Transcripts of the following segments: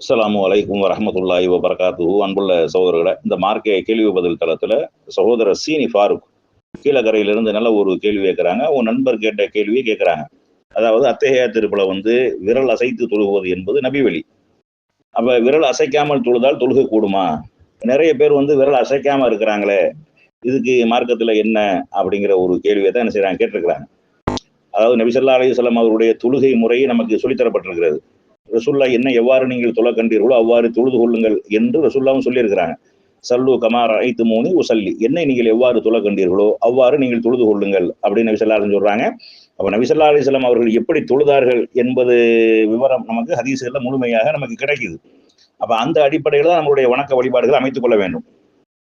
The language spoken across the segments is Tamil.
அஸ்லாம் வலைக்கும் வரமத்துல்லாஹி வபர்காத்து அன்புள்ள சகோதரர்களை இந்த மார்க்கே கேள்வி பதில் தளத்தில் சகோதரர் சீனி ஃபாரூக் கீழக்கரையிலிருந்து நல்ல ஒரு கேள்வி கேட்குறாங்க. உன் நண்பர் கேட்ட கேள்வியை கேட்குறாங்க. அதாவது அத்தகைய திருப்பலை வந்து விரல் அசைத்து தொழுகுவது என்பது நபிவழி அப்போ விரல் அசைக்காமல் தொழுதால் தொழுக கூடுமா? நிறைய பேர் வந்து விரல் அசைக்காமல் இருக்கிறாங்களே இதுக்கு மார்க்கத்தில் என்ன அப்படிங்கிற ஒரு கேள்வியை தான் என்ன செய்கிறாங்க கேட்டிருக்கிறாங்க. அதாவது நபிசல்லா அலையுசல்லாம் அவருடைய தொழுகை முறையை நமக்கு சொல்லித்தரப்பட்டிருக்கிறது. ரசுல்லா என்ன எவ்வாறு நீங்கள் தொலை கண்டீர்களோ அவ்வாறு தொழுது கொள்ளுங்கள் என்று ரசுல்லாவும் சொல்லியிருக்கிறாங்க. சல்லு கமார் ஐத்து மூணு உசல்லி. என்னை நீங்கள் எவ்வாறு தொலை கண்டீர்களோ அவ்வாறு நீங்கள் தொழுது கொள்ளுங்கள் அப்படின்னு நபிசல்லாலும் சொல்றாங்க. அப்ப நபிசல்லா அலிஸ்லாம் அவர்கள் எப்படி தொழுதார்கள் என்பது விவரம் நமக்கு ஹதீசுகள்ல முழுமையாக நமக்கு கிடைக்குது. அப்ப அந்த அடிப்படையில் தான் நம்மளுடைய வணக்க வழிபாடுகளை அமைத்துக் கொள்ள வேண்டும்.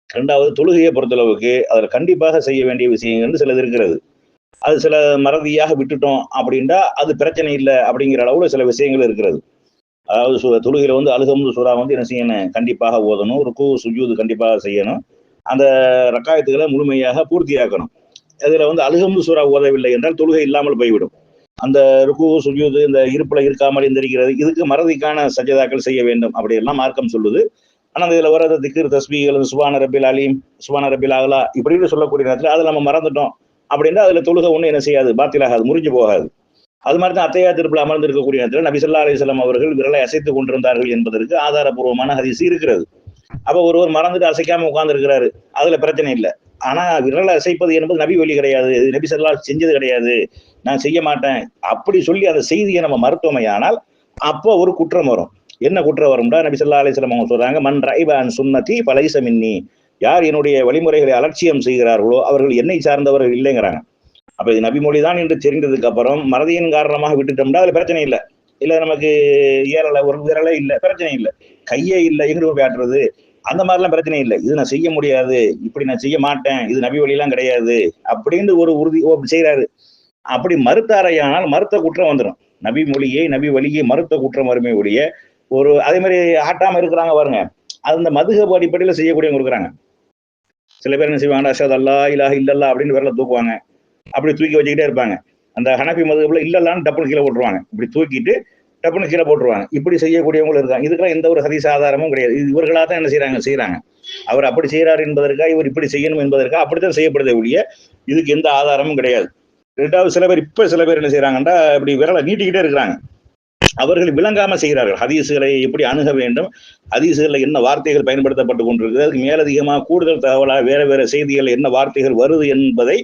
இரண்டாவது தொழுகையை பொறுத்தளவுக்கு அதில் கண்டிப்பாக செய்ய வேண்டிய விஷயங்கள் சிலது இருக்கிறது. அது சில மறதியாக விட்டுட்டோம் அப்படின்டா அது பிரச்சனை இல்லை அப்படிங்கிற அளவுல சில விஷயங்கள் இருக்கிறது. அதாவது சு தொழுகையில் வந்து அழுகமுது சுறா வந்து என்ன செய்யணும்? கண்டிப்பாக ஓதணும் ருக்கு சுஜூது கண்டிப்பாக செய்யணும். அந்த ரக்காயத்துகளை முழுமையாக பூர்த்தியாக்கணும். அதுல வந்து அழுகமுது சுறா ஓதவில்லை என்றால் தொழுகை இல்லாமல் போய்விடும். அந்த ருக்கு சுஜூது இந்த இருப்பில் இருக்காமல் எந்திரிக்கிறது இதுக்கு மறதிக்கான சஜதாக்கள் செய்ய வேண்டும் அப்படி எல்லாம் மார்க்கம் சொல்லுது. ஆனால் இதில் வர திக்கு தஸ்பிகள் சுபான ரபில் அலீம் சுபான ரபில் அகலா இப்படின்னு சொல்லக்கூடிய நேரத்தில் அதை நம்ம மறந்துட்டோம். அப்படின்னா அதுல தொழுக ஒன்றும் என்ன செய்யாது? பாத்திலாகாது முறிஞ்சு போகாது. அது மாதிரி தான் அத்தையா திருப்பில் அமர்ந்திருக்கக்கூடிய நேரத்தில் நபிசல்லா அலிஸ்லாம் அவர்கள் விரலை அசைத்து கொண்டிருந்தார்கள் என்பதற்கு ஆதாரபூர்வமான ஹதிசு இருக்கிறது. அப்ப ஒருவர் மறந்துட்டு அசைக்காம உட்கார்ந்துருக்கிறாரு அதுல பிரச்சனை இல்லை. ஆனா விரலை அசைப்பது என்பது நபி வழி கிடையாது நபி சல்லா செஞ்சது கிடையாது நான் செய்ய மாட்டேன் அப்படி சொல்லி அந்த செய்தியை நம்ம மருத்துவமையானால் அப்போ ஒரு குற்றம் வரும். என்ன குற்றம் வரும்டா? நபி சொல்லா அலிஸ்லாம் அவங்க சொல்றாங்க மண் ரைபான் சுன்னதி பலைசமின்னி யார் என்னுடைய வழிமுறைகளை அலட்சியம் செய்கிறார்களோ அவர்கள் என்னை சார்ந்தவர்கள் இல்லைங்கிறாங்க. அப்ப இது நபிமொழி தான் என்று தெரிந்ததுக்கு அப்புறம் மறதியின் காரணமாக விட்டுட்டோம்னா அதுல பிரச்சனை இல்லை. இல்ல நமக்கு ஏறல ஒரு விரலே இல்லை பிரச்சனை இல்லை. கையே இல்லை எங்க போய் ஆட்டுறது அந்த மாதிரிலாம் பிரச்சனை இல்லை. இது நான் செய்ய முடியாது இப்படி நான் செய்ய மாட்டேன் இது நபி வழியெல்லாம் கிடையாது அப்படின்னு ஒரு உறுதி செய்யறாரு அப்படி மறுத்தாரையானால் மறுத்த குற்றம் வந்துடும் நபி மொழியை நபி வழியை மறுத்த குற்றம் வருமே ஒழிய ஒரு அதே மாதிரி ஆட்டாம இருக்கிறாங்க பாருங்க. அந்த மதுகப் அடிப்படையில் செய்யக்கூடியவங்க இருக்கிறாங்க. சில பேர் என்ன செய்வாங்க அஷத் அல்லா இல்லாஹ் இல்லல்லா அப்படின்னு விரல தூக்குவாங்க. அப்படி தூக்கி வச்சுக்கிட்டே இருப்பாங்க. அந்த ஹனபி மதுகப்புல இல்லல்லான்னு டப்புனு கீழே போட்டுருவாங்க. இப்படி தூக்கிட்டு டப்புனு கீழே போட்டுருவாங்க. இப்படி செய்யக்கூடியவங்களும் இருக்காங்க இதுக்கெல்லாம் எந்த ஒரு ஹதீஸ் ஆதாரமும் கிடையாது. இது இவர்களாக தான் என்ன செய்யறாங்க செய்யறாங்க அவர் அப்படி செய்யறாரு என்பதற்காக இவர் இப்படி செய்யணும் என்பதற்காக அப்படித்தான் செய்யப்படுதே ஒழிய இதுக்கு எந்த ஆதாரமும் கிடையாது. ரெண்டாவது சில பேர் இப்ப சில பேர் என்ன செய்யறாங்கன்னா இப்படி விரலை நீட்டிக்கிட்டே இருக்கிறாங்க. அவர்கள் விளங்காம செய்கிறார்கள். ஹதீசுகளை எப்படி அணுக வேண்டும்? ஹதீசுகளில் என்ன வார்த்தைகள் பயன்படுத்தப்பட்டு கொண்டிருக்கிறது? அதுக்கு மேலதிகமாக கூடுதல் தகவலாக வேற வேற செய்திகள் என்ன வார்த்தைகள் வருது என்பதை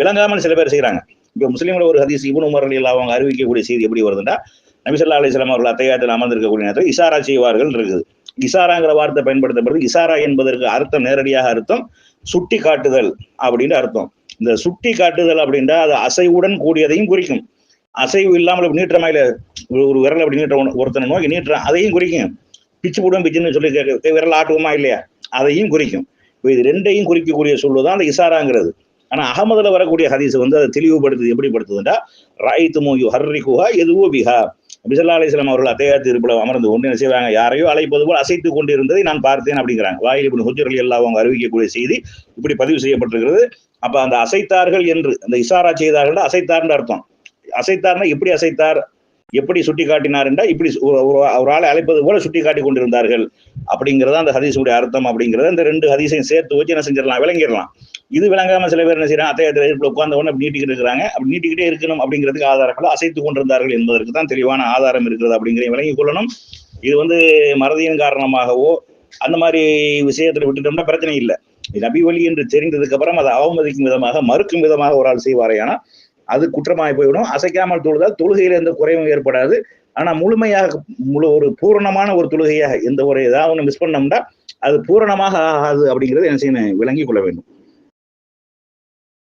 விளங்காமல் சில பேர் செய்கிறாங்க. இப்போ முஸ்லீம்ல ஒரு ஹதீஸ் இபுன் உமரில் அவங்க அறிவிக்கக்கூடிய செய்தி எப்படி வருதுன்னா நபிசல்லா அலிஸ்லாம் அவர்கள் அத்தையாத்தில் அமர்ந்திருக்கக்கூடிய நேரத்தில் இசாரா செய்வார்கள் இருக்குது. இசாராங்கிற வார்த்தை பயன்படுத்தப்படுது. இசாரா என்பதற்கு அர்த்தம் நேரடியாக அர்த்தம் சுட்டி காட்டுதல் அப்படின்னு அர்த்தம். இந்த சுட்டி காட்டுதல் அப்படின்றா அது அசைவுடன் கூடியதையும் குறிக்கும். அசைவு இல்லாமல் நீட்டுற மாதிரி ஒரு விரல் அப்படி நீட்டுற ஒருத்தனை நோக்கி நீட்டுறான் அதையும் குறிக்கும். பிச்சு போடுவோம் பிச்சுன்னு சொல்லி கேட்க விரல் ஆட்டுவோமா இல்லையா? அதையும் குறிக்கும். இப்போ இது ரெண்டையும் குறிக்கக்கூடிய சொல்லு தான் அந்த இசாராங்கிறது. ஆனால் அகமதில் வரக்கூடிய ஹதீஸ் வந்து அதை தெளிவுபடுத்துது எப்படி படுத்துதுண்டா ராயித்து மோயு ஹர்ரி குஹா எதுவோ பிஹா. பிசல்லா அலிஸ்லாம் அவர்கள் அத்தையாத்து இருப்பில் அமர்ந்து கொண்டு என்ன செய்வாங்க? யாரையோ அழைப்பது போல் அசைத்து கொண்டு இருந்ததை நான் பார்த்தேன் அப்படிங்கிறாங்க. வாயில் இப்படி ஹுஜர் எல்லாம் அவங்க அறிவிக்கக்கூடிய செய்தி இப்படி பதிவு செய்யப்பட்டிருக்கிறது. அப்போ அந்த அசைத்தார்கள் என்று அந்த இசாரா செய்தார்கள் அசைத்தார்னு அர்த்தம். அசைத்தார்னா எப்படி அசைத்தார்? எப்படி சுட்டி காட்டினார் என்றா இப்படி ஒரு ஆளை அழைப்பது போல சுட்டி காட்டி கொண்டிருந்தார்கள். அப்படிங்கிறத அந்த ஹதீஸுடைய அர்த்தம் அப்படிங்கிறத இந்த ரெண்டு ஹதீஸையும் சேர்த்து வச்சு என்ன செஞ்சிடலாம்? விளங்கிடலாம். இது விளங்காம சில பேர் என்ன செய்யறாங்க அத்தையத்தில் உட்கார்ந்த உடனே அப்படி நீட்டிக்கிட்டு இருக்கிறாங்க. அப்படி நீட்டிக்கிட்டே இருக்கணும் அப்படிங்கிறதுக்கு ஆதாரங்களை அசைத்து கொண்டிருந்தார்கள் என்பதற்கு தான் தெளிவான ஆதாரம் இருக்கிறது அப்படிங்கிறத விளங்கிக் கொள்ளணும். இது வந்து மறதியின் காரணமாகவோ அந்த மாதிரி விஷயத்துல விட்டுட்டோம்னா பிரச்சனை இல்லை. நபி வழி என்று தெரிந்ததுக்கு அப்புறம் அதை அவமதிக்கும் விதமாக மறுக்கும் விதமாக ஒரு ஆள் செய்வாரையானா அது குற்றமாய் போய்விடும். அசைக்காமல் தொழுதால் தொழுகையில எந்த குறைவும் ஏற்படாது. ஆனா முழுமையாக முழு ஒரு பூரணமான ஒரு தொழுகையாக எந்த ஒரு ஏதாவது ஒன்று மிஸ் பண்ணோம்னா அது பூரணமாக ஆகாது அப்படிங்கிறது என்ன செய்யணும் விளங்கி கொள்ள வேண்டும்.